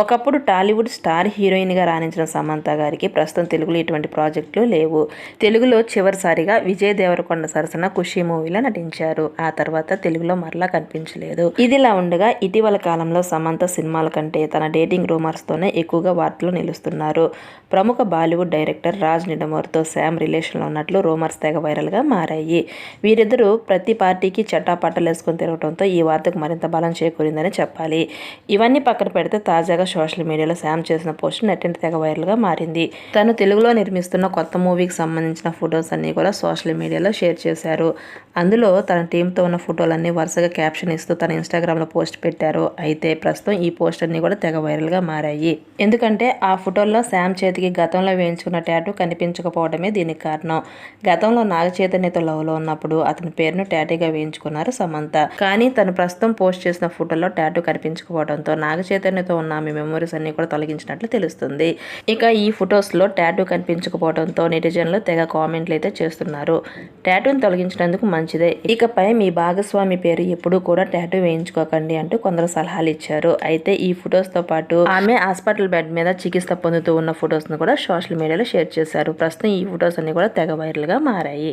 ఒకప్పుడు టాలీవుడ్ స్టార్ హీరోయిన్గా రాణించిన సమంత గారికి ప్రస్తుతం తెలుగులో ఇటువంటి ప్రాజెక్టులు లేవు. తెలుగులో చివరిసారిగా విజయ్ దేవరకొండ సరసన ఖుషి మూవీలో నటించారు. ఆ తర్వాత తెలుగులో మరలా కనిపించలేదు. ఇదిలా ఉండగా ఇటీవల కాలంలో సమంత సినిమాల కంటే తన డేటింగ్ రూమర్స్తోనే ఎక్కువగా వార్తలు నిలుస్తున్నారు. ప్రముఖ బాలీవుడ్ డైరెక్టర్ రాజ్ నిడమోర్తో శామ్ రిలేషన్లో ఉన్నట్లు రూమర్స్ తెగ వైరల్గా మారాయి. వీరిద్దరూ ప్రతి పార్టీకి చట్టాపట్టలు వేసుకొని తిరగడంతో ఈ వార్తకు మరింత బలం చేకూరిందని చెప్పాలి. ఇవన్నీ పక్కన పెడితే తాజాగా సోషల్ మీడియాలో శామ్ చేసిన పోస్ట్ నెట్టింటి తెగ వైరల్గా మారింది. తను తెలుగులో నిర్మిస్తున్న కొత్త మూవీకి సంబంధించిన ఫొటోస్ అన్నీ కూడా సోషల్ మీడియాలో షేర్ చేశారు. అందులో తన టీంతో ఉన్న ఫోటోలన్నీ వరుసగా క్యాప్షన్ ఇస్తూ తన ఇన్స్టాగ్రామ్లో పోస్ట్ పెట్టారు. అయితే ప్రస్తుతం ఈ పోస్ట్ అన్నీ కూడా తెగ వైరల్గా మారాయి. ఎందుకంటే ఆ ఫోటోల్లో శామ్ చేతికి గతంలో వేయించుకున్న ట్యాటూ కనిపించకపోవడమే దీనికి కారణం. గతంలో నాగ చైతన్యతో లవ్లో ఉన్నప్పుడు అతని పేరును ట్యాటీగా వేయించుకున్నారు సమంత. కానీ తను ప్రస్తుతం పోస్ట్ చేసిన ఫోటోలో ట్యాటూ కనిపించకపోవడంతో నాగ చైతన్యతో ఉన్న ఆమె మెమరీస్ అన్ని కూడా తొలగించినట్లు తెలుస్తుంది. ఇక ఈ ఫొటోస్లో ట్యాటూ కనిపించకపోవడంతో నెటిజన్లు తెగ కామెంట్లు అయితే చేస్తున్నారు. ట్యాటూని తొలగించినందుకు మంచిదే. ఇకపై మీ భాగస్వామి పేరు ఎప్పుడూ కూడా టాటూ వేయించుకోకండి అంటూ కొందరు సలహాలు ఇచ్చారు. అయితే ఈ ఫొటోస్తో పాటు ఆమె హాస్పిటల్ బెడ్ మీద చికిత్స పొందుతూ ఉన్న ఫొటోస్ను కూడా సోషల్ మీడియాలో షేర్ చేశారు. ప్రస్తుతం ఈ ఫొటోస్ అన్ని కూడా తెగ వైరల్గా మారాయి.